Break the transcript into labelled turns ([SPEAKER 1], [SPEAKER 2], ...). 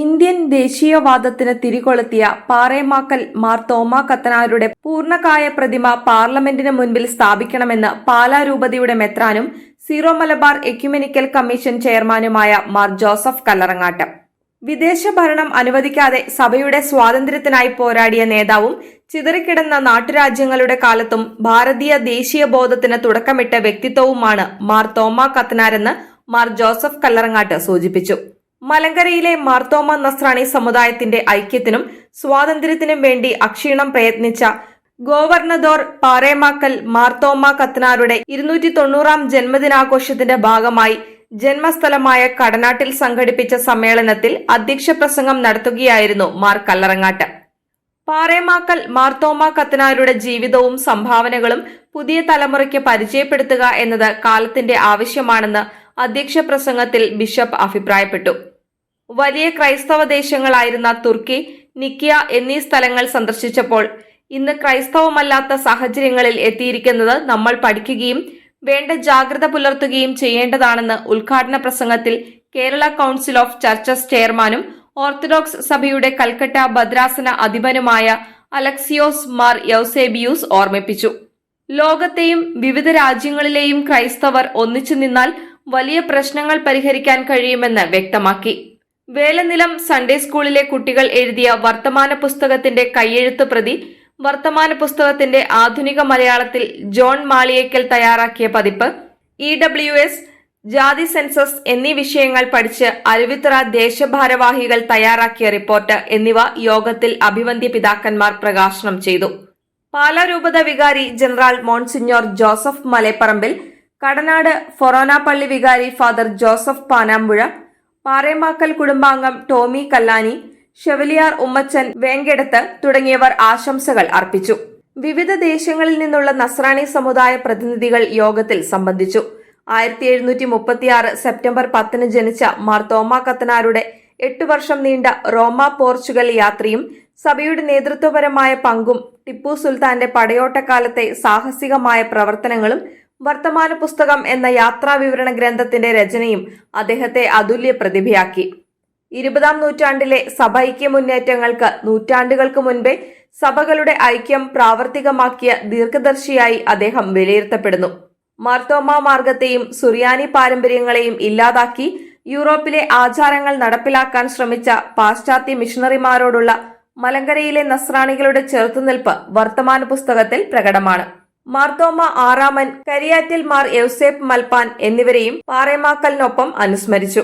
[SPEAKER 1] Indian ദേശീയവാദത്തിന് തിരികൊളുത്തിയ പാറേമാക്കൽ മാർ തോമ കത്തനാരുടെ പൂർണകായ പ്രതിമ പാർലമെന്റിന് മുൻപിൽ സ്ഥാപിക്കണമെന്ന് പാലാ രൂപതയുടെ മെത്രാനും സീറോ മലബാർ എക്യുമെനിക്കൽ കമ്മീഷൻ ചെയർമാനുമായ മാർ ജോസഫ് കല്ലറങ്ങാട്ട്. വിദേശ ഭരണം അനുവദിക്കാതെ സഭയുടെ സ്വാതന്ത്ര്യത്തിനായി പോരാടിയ നേതാവും ചിതറിക്കിടന്ന നാട്ടുരാജ്യങ്ങളുടെ കാലത്തും ഭാരതീയ ദേശീയ ബോധത്തിന് തുടക്കമിട്ട വ്യക്തിത്വവുമാണ് മാർ തോമ കത്തനാരെന്ന് മാർ ജോസഫ് കല്ലറങ്ങാട്ട് സൂചിപ്പിച്ചു. മലങ്കരയിലെ മാർത്തോമ നസ്രാണി സമുദായത്തിന്റെ ഐക്യത്തിനും സ്വാതന്ത്ര്യത്തിനും വേണ്ടി അക്ഷീണം പ്രയത്നിച്ച ഗോവർണദോർ പാറേമാക്കൽ മാർത്തോമ കത്തനാരുടെ ഇരുന്നൂറ്റി തൊണ്ണൂറാം ജന്മദിനാഘോഷത്തിന്റെ ഭാഗമായി ജന്മസ്ഥലമായ കടനാട്ടിൽ സംഘടിപ്പിച്ച സമ്മേളനത്തിൽ അധ്യക്ഷ പ്രസംഗം നടത്തുകയായിരുന്നു മാർ കല്ലറങ്ങാട്ട്. പാറേമാക്കൽ മാർത്തോമ കത്തനാരുടെ ജീവിതവും സംഭാവനകളും പുതിയ തലമുറയ്ക്ക് പരിചയപ്പെടുത്തുക എന്നത് കാലത്തിന്റെ ആവശ്യമാണെന്ന് അധ്യക്ഷ പ്രസംഗത്തിൽ ബിഷപ്പ് അഭിപ്രായപ്പെട്ടു. വലിയ ക്രൈസ്തവ ദേശങ്ങളായിരുന്ന തുർക്കി നിക്കിയ എന്നീ സ്ഥലങ്ങൾ സന്ദർശിച്ചപ്പോൾ ഇന്ന് ക്രൈസ്തവമല്ലാത്ത സാഹചര്യങ്ങളിൽ എത്തിയിരിക്കുന്നത് നമ്മൾ പഠിക്കുകയും വേണ്ട ജാഗ്രത പുലർത്തുകയും ചെയ്യേണ്ടതാണെന്ന് ഉദ്ഘാടന പ്രസംഗത്തിൽ കേരള കൗൺസിൽ ഓഫ് ചർച്ചസ് ചെയർമാനും ഓർത്തഡോക്സ് സഭയുടെ കൽക്കട്ട ഭദ്രാസന അധിപനുമായ അലക്സിയോസ് മാർ യൗസേബിയൂസ് ഓർമ്മിപ്പിച്ചു. ലോകത്തെയും വിവിധ രാജ്യങ്ങളിലെയും ക്രൈസ്തവർ ഒന്നിച്ചു നിന്നാൽ വലിയ പ്രശ്നങ്ങൾ പരിഹരിക്കാൻ കഴിയുമെന്ന് വ്യക്തമാക്കി. വേലനിലം സൺഡേ സ്കൂളിലെ കുട്ടികൾ എഴുതിയ വർത്തമാന പുസ്തകത്തിന്റെ കയ്യെഴുത്ത് പ്രതി വർത്തമാന പുസ്തകത്തിന്റെ ആധുനിക മലയാളത്തിൽ ജോൺ മാളിയേക്കൽ തയ്യാറാക്കിയ പതിപ്പ് ഇ ഡബ്ല്യു എസ് ജാതി സെൻസസ് എന്നീ വിഷയങ്ങൾ പഠിച്ച് അരുവിത്ര ദേശഭാരവാഹികൾ തയ്യാറാക്കിയ റിപ്പോർട്ട് എന്നിവ യോഗത്തിൽ അഭിവന്ദ്യ പിതാക്കന്മാർ പ്രകാശനം ചെയ്തു. പാലാരൂപത വികാരി general monsignor Joseph Malepparambil Kadanad ഫൊറോന പള്ളി വികാരി ഫാദർ ജോസഫ് പാനാമ്പുഴ പാറേമാക്കൽ കുടുംബാംഗം ടോമി കല്ലാനി ഷെവലിയാർ ഉമ്മച്ചൻ വേങ്കെടുത്ത് തുടങ്ങിയവർ ആശംസകൾ അർപ്പിച്ചു. വിവിധ ദേശങ്ങളിൽ നിന്നുള്ള നസ്രാണി സമുദായ പ്രതിനിധികൾ യോഗത്തിൽ സംബന്ധിച്ചു. ആയിരത്തി എഴുന്നൂറ്റി മുപ്പത്തിയാറ് സെപ്റ്റംബർ പത്തിന് ജനിച്ച മാർ തോമ കത്തനാരുടെ എട്ടു വർഷം നീണ്ട റോമ പോർച്ചുഗൽ യാത്രയും സഭയുടെ നേതൃത്വപരമായ പങ്കും ടിപ്പു സുൽത്താന്റെ പടയോട്ടക്കാലത്തെ സാഹസികമായ പ്രവർത്തനങ്ങളും വർത്തമാന പുസ്തകം എന്ന യാത്രാ വിവരണ ഗ്രന്ഥത്തിന്റെ രചനയും അദ്ദേഹത്തെ അതുല്യ പ്രതിഭയാക്കി. ഇരുപതാം നൂറ്റാണ്ടിലെ സഭൈക്യ മുന്നേറ്റങ്ങൾക്ക് നൂറ്റാണ്ടുകൾക്ക് മുൻപേ സഭകളുടെ ഐക്യം പ്രാവർത്തികമാക്കിയ ദീർഘദർശിയായി അദ്ദേഹം വിലയിരുത്തപ്പെടുന്നു. മാർത്തോമ മാർഗത്തെയും സുറിയാനി പാരമ്പര്യങ്ങളെയും ഇല്ലാതാക്കി യൂറോപ്പിലെ ആചാരങ്ങൾ നടപ്പിലാക്കാൻ ശ്രമിച്ച പാശ്ചാത്യ മിഷണറിമാരോടുള്ള മലങ്കരയിലെ നസ്രാണികളുടെ ചെറുത്തുനിൽപ്പ് വർത്തമാന പുസ്തകത്തിൽ പ്രകടമാണ്. മാർത്തോമ ആറാമൻ കരിയാറ്റിൽ മാർ യൗസേപ്പ് മൽപ്പാൻ എന്നിവരെയും പാറേമാക്കലിനൊപ്പം അനുസ്മരിച്ചു.